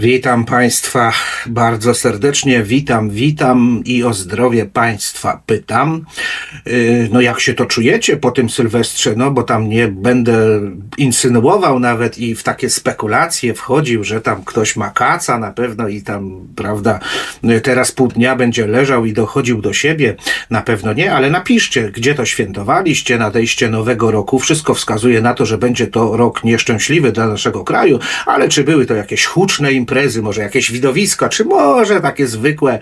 Witam Państwa bardzo serdecznie, witam, witam i o zdrowie Państwa pytam. Yy, No jak się to czujecie po tym Sylwestrze? No bo tam nie będę insynuował nawet i w takie spekulacje wchodził, że tam ktoś ma kaca na pewno i tam, prawda, yy, teraz pół dnia będzie leżał i dochodził do siebie. Na pewno nie, ale napiszcie, gdzie to świętowaliście, nadejście nowego roku. Wszystko wskazuje na to, że będzie to rok nieszczęśliwy dla naszego kraju, ale czy były to jakieś huczne imprezy, może jakieś widowiska, czy może takie zwykłe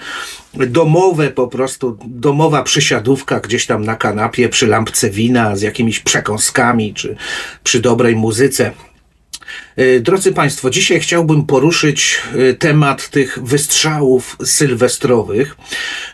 domowe po prostu, domowa przysiadówka gdzieś tam na kanapie przy lampce wina z jakimiś przekąskami, czy przy dobrej muzyce. E, Drodzy Państwo, dzisiaj chciałbym poruszyć e, temat tych wystrzałów sylwestrowych.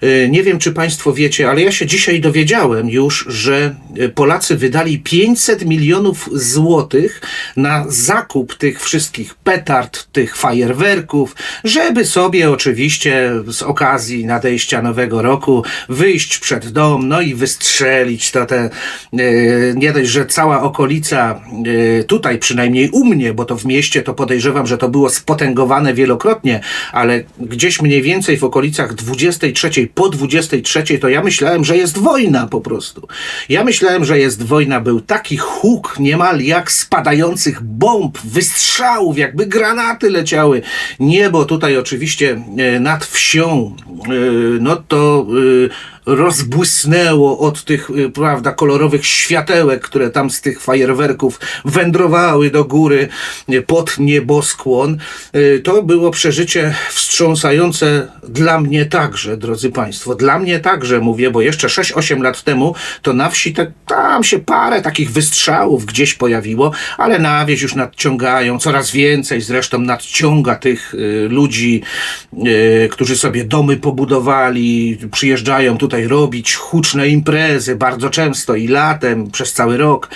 E, Nie wiem, czy Państwo wiecie, ale ja się dzisiaj dowiedziałem już, że Polacy wydali 500 milionów złotych na zakup tych wszystkich petard, tych fajerwerków, żeby sobie oczywiście z okazji nadejścia nowego roku wyjść przed dom, no i wystrzelić to te, nie dość, że cała okolica, tutaj przynajmniej u mnie, bo to w mieście to podejrzewam, że to było spotęgowane wielokrotnie, ale gdzieś mniej więcej w okolicach 23, po 23 to ja myślałem, że jest wojna po prostu. Ja myślałem, że jest wojna, był taki huk niemal jak spadających bomb, wystrzałów, jakby granaty leciały. Niebo tutaj oczywiście e, nad wsią, e, no to e, rozbłysnęło od tych, y, prawda, kolorowych światełek, które tam z tych fajerwerków wędrowały do góry y, pod nieboskłon. Y, To było przeżycie wstrząsające dla mnie także, drodzy Państwo. Dla mnie także mówię, bo jeszcze 6-8 lat temu to na wsi te, tam się parę takich wystrzałów gdzieś pojawiło, ale na wieś już nadciągają, coraz więcej zresztą nadciąga tych y, ludzi, y, którzy sobie domy pobudowali, przyjeżdżają tutaj robić huczne imprezy bardzo często i latem, przez cały rok,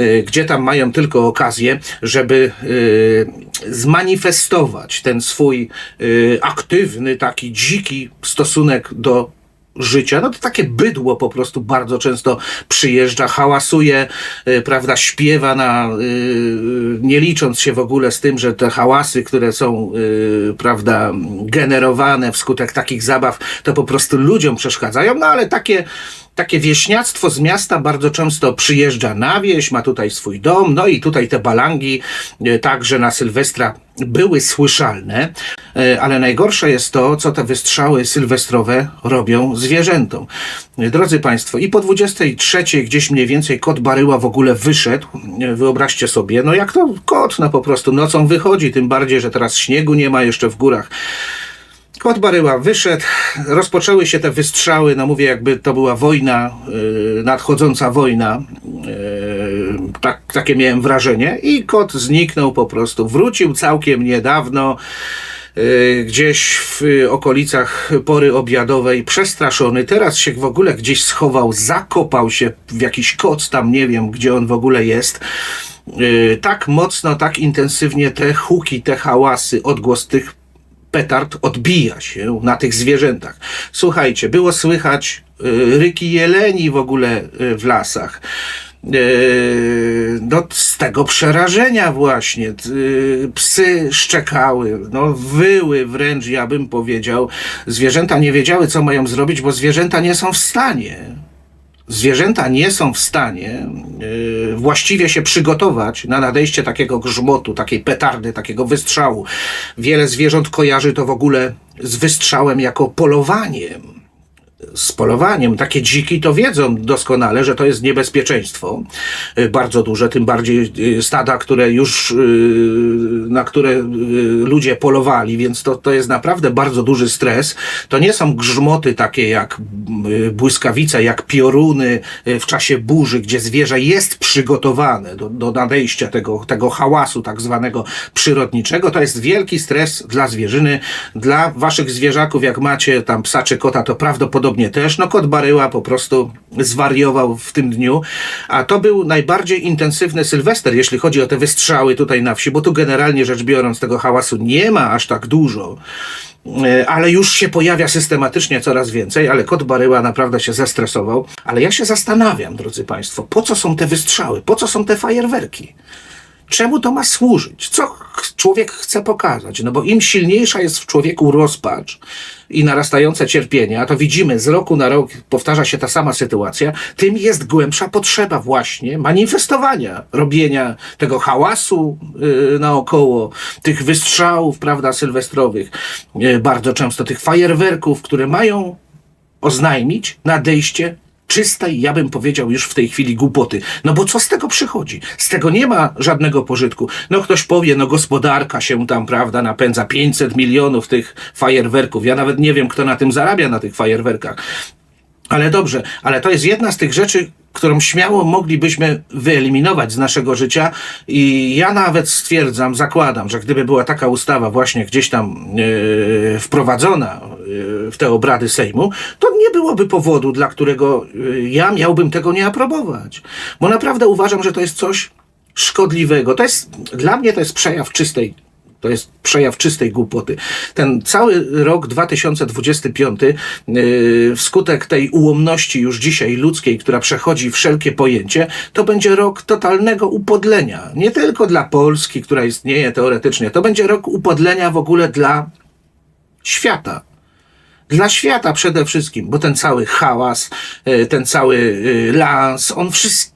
y, gdzie tam mają tylko okazję, żeby y, zmanifestować ten swój y, aktywny, taki dziki stosunek do życia, no to takie bydło po prostu bardzo często przyjeżdża, hałasuje, y, prawda, śpiewa na, y, nie licząc się w ogóle z tym, że te hałasy, które są, y, prawda, generowane wskutek takich zabaw, to po prostu ludziom przeszkadzają, no ale takie takie wieśniactwo z miasta bardzo często przyjeżdża na wieś, ma tutaj swój dom, no i tutaj te balangi e, także na Sylwestra były słyszalne, e, ale najgorsze jest to, co te wystrzały sylwestrowe robią zwierzętom. E, Drodzy Państwo, i po 23 gdzieś mniej więcej kot Baryła w ogóle wyszedł, wyobraźcie sobie, no jak to kot, no po prostu nocą wychodzi, tym bardziej, że teraz śniegu nie ma jeszcze w górach. Kot Baryła wyszedł, rozpoczęły się te wystrzały, no mówię, jakby to była wojna, yy, nadchodząca wojna, yy, tak, takie miałem wrażenie. I kot zniknął po prostu, wrócił całkiem niedawno, yy, gdzieś w y, okolicach pory obiadowej, przestraszony, teraz się w ogóle gdzieś schował, zakopał się w jakiś koc tam, nie wiem, gdzie on w ogóle jest, Yy, tak mocno, tak intensywnie te huki, te hałasy, odgłos tych petard odbija się na tych zwierzętach. Słuchajcie, było słychać y, ryki jeleni w ogóle y, w lasach. Y, No, z tego przerażenia właśnie psy szczekały, no, wyły wręcz, ja bym powiedział. Zwierzęta nie wiedziały, co mają zrobić, bo zwierzęta nie są w stanie zwierzęta nie są w stanie yy, właściwie się przygotować na nadejście takiego grzmotu, takiej petardy, takiego wystrzału. Wiele zwierząt kojarzy to w ogóle z wystrzałem jako polowaniem. Z polowaniem. Takie dziki to wiedzą doskonale, że to jest niebezpieczeństwo yy, bardzo duże, tym bardziej yy, stada, które już, yy, na które ludzie polowali, więc to, to jest naprawdę bardzo duży stres. To nie są grzmoty takie jak y, błyskawice, jak pioruny y, w czasie burzy, gdzie zwierzę jest przygotowane do, do nadejścia tego, tego hałasu tak zwanego przyrodniczego. To jest wielki stres dla zwierzyny, dla waszych zwierzaków, jak macie tam psa czy kota, to prawdopodobnie też. No kot Baryła po prostu zwariował w tym dniu, a to był najbardziej intensywny Sylwester, jeśli chodzi o te wystrzały tutaj na wsi, bo tu generalnie rzecz biorąc tego hałasu nie ma aż tak dużo. E, ale już się pojawia systematycznie coraz więcej, ale kot Baryła naprawdę się zestresował. Ale ja się zastanawiam, drodzy Państwo, po co są te wystrzały, po co są te fajerwerki? Czemu to ma służyć? Co, człowiek chce pokazać. No bo im silniejsza jest w człowieku rozpacz i narastające cierpienie, a to widzimy z roku na rok powtarza się ta sama sytuacja, tym jest głębsza potrzeba właśnie manifestowania, robienia tego hałasu yy, naokoło, tych wystrzałów, prawda, sylwestrowych, yy, bardzo często tych fajerwerków, które mają oznajmić nadejście czystej, ja bym powiedział już w tej chwili głupoty. No bo co z tego przychodzi? Z tego nie ma żadnego pożytku. No ktoś powie, no gospodarka się tam, prawda, napędza 500 milionów tych fajerwerków. Ja nawet nie wiem, kto na tym zarabia, na tych fajerwerkach. Ale dobrze, ale to jest jedna z tych rzeczy, którą śmiało moglibyśmy wyeliminować z naszego życia i ja nawet stwierdzam, zakładam, że gdyby była taka ustawa właśnie gdzieś tam e, wprowadzona w te obrady Sejmu, to nie byłoby powodu, dla którego e, ja miałbym tego nie aprobować. Bo naprawdę uważam, że to jest coś szkodliwego. To jest, dla mnie to jest przejaw czystej to jest przejaw czystej głupoty. Ten cały rok 2025, yy, wskutek tej ułomności już dzisiaj ludzkiej, która przechodzi wszelkie pojęcie, to będzie rok totalnego upodlenia. Nie tylko dla Polski, która istnieje teoretycznie, to będzie rok upodlenia w ogóle dla świata. Dla świata przede wszystkim, bo ten cały hałas, yy, ten cały yy, lans, on wszystko,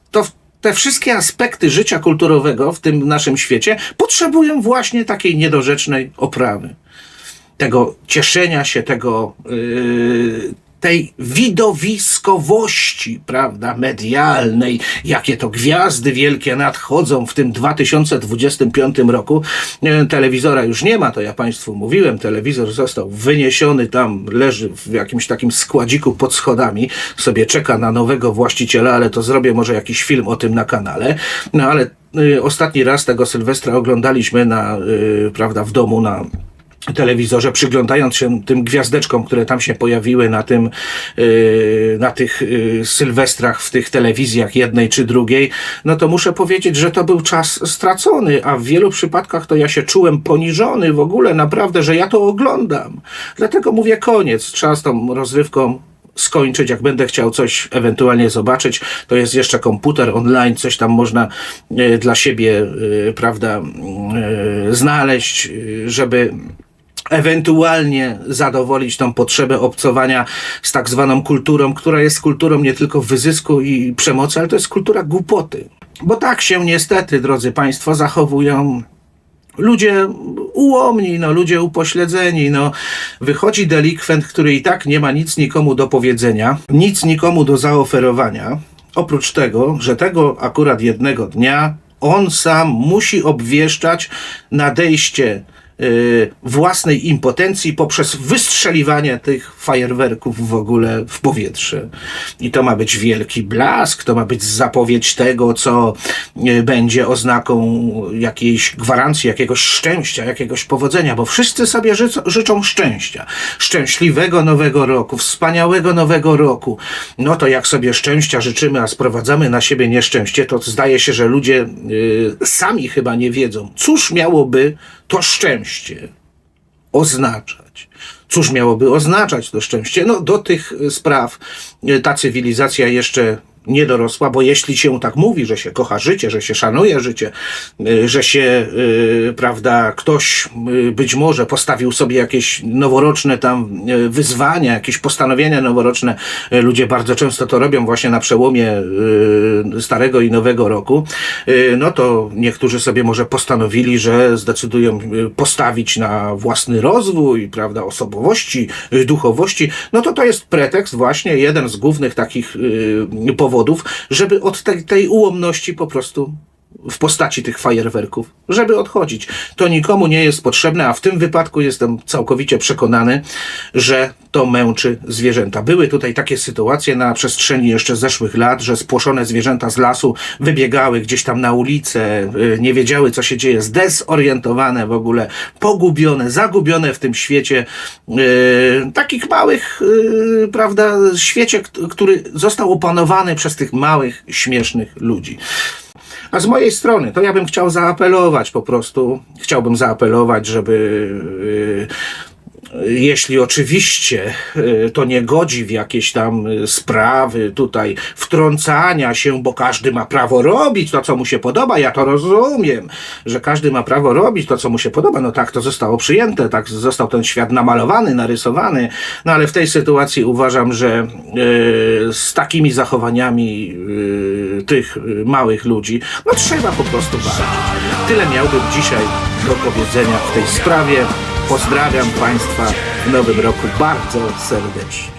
te wszystkie aspekty życia kulturowego w tym naszym świecie potrzebują właśnie takiej niedorzecznej oprawy. Tego cieszenia się, tego, yy, tej widowiskowości, prawda, medialnej, jakie to gwiazdy wielkie nadchodzą w tym 2025 roku. Yy, Telewizora już nie ma, to ja Państwu mówiłem, telewizor został wyniesiony tam, leży w jakimś takim składziku pod schodami, sobie czeka na nowego właściciela, ale to zrobię może jakiś film o tym na kanale. No ale y, ostatni raz tego Sylwestra oglądaliśmy na, y, prawda, w domu na telewizorze, przyglądając się tym gwiazdeczkom, które tam się pojawiły na tym, yy, na tych yy, sylwestrach w tych telewizjach jednej czy drugiej, no to muszę powiedzieć, że to był czas stracony, a w wielu przypadkach to ja się czułem poniżony w ogóle, naprawdę, że ja to oglądam. Dlatego mówię koniec, trzeba z tą rozrywką skończyć, jak będę chciał coś ewentualnie zobaczyć, to jest jeszcze komputer online, coś tam można e, dla siebie, prawda, znaleźć, żeby ewentualnie zadowolić tą potrzebę obcowania z tak zwaną kulturą, która jest kulturą nie tylko wyzysku i przemocy, ale to jest kultura głupoty. Bo tak się niestety, drodzy Państwo, zachowują ludzie ułomni, no, ludzie upośledzeni, no. Wychodzi delikwent, który i tak nie ma nic nikomu do powiedzenia, nic nikomu do zaoferowania, oprócz tego, że tego akurat jednego dnia on sam musi obwieszczać nadejście własnej impotencji poprzez wystrzeliwanie tych fajerwerków w ogóle w powietrze. I to ma być wielki blask, to ma być zapowiedź tego, co y, będzie oznaką jakiejś gwarancji, jakiegoś szczęścia, jakiegoś powodzenia, bo wszyscy sobie życzą, życzą szczęścia. Szczęśliwego nowego roku, wspaniałego nowego roku. No to jak sobie szczęścia życzymy, a sprowadzamy na siebie nieszczęście, to zdaje się, że ludzie y, sami chyba nie wiedzą, cóż miałoby to szczęście oznaczać. Cóż miałoby oznaczać to szczęście? No, do tych y, spraw y, ta cywilizacja jeszcze nie dorosła, bo jeśli się tak mówi, że się kocha życie, że się szanuje życie, y, że się, y, prawda, ktoś y, być może postawił sobie jakieś noworoczne tam wyzwania, jakieś postanowienia noworoczne, ludzie bardzo często to robią właśnie na przełomie starego i nowego roku, no to niektórzy sobie może postanowili, że zdecydują postawić na własny rozwój, prawda, osobowości, duchowości, no to to jest pretekst właśnie, jeden z głównych takich y, powodów, żeby od tej, tej ułomności po prostu w postaci tych fajerwerków, żeby odchodzić. To nikomu nie jest potrzebne, a w tym wypadku jestem całkowicie przekonany, że to męczy zwierzęta. Były tutaj takie sytuacje na przestrzeni jeszcze zeszłych lat, że spłoszone zwierzęta z lasu wybiegały gdzieś tam na ulicę, y, nie wiedziały co się dzieje, zdezorientowane w ogóle, pogubione, zagubione w tym świecie, yy, takich małych, yy, prawda, świecie, który został opanowany przez tych małych, śmiesznych ludzi. A z mojej strony, to ja bym chciał zaapelować po prostu, chciałbym zaapelować, żeby yy, jeśli oczywiście y, to nie godzi w jakieś tam y, sprawy tutaj wtrącania się, bo każdy ma prawo robić to, co mu się podoba, ja to rozumiem, że każdy ma prawo robić to, co mu się podoba, no tak to zostało przyjęte, tak został ten świat namalowany, narysowany, no ale w tej sytuacji uważam, że y, z takimi zachowaniami tych małych ludzi, no trzeba po prostu walczyć. Tyle miałbym dzisiaj do powiedzenia w tej sprawie. Pozdrawiam Państwa w nowym roku bardzo serdecznie.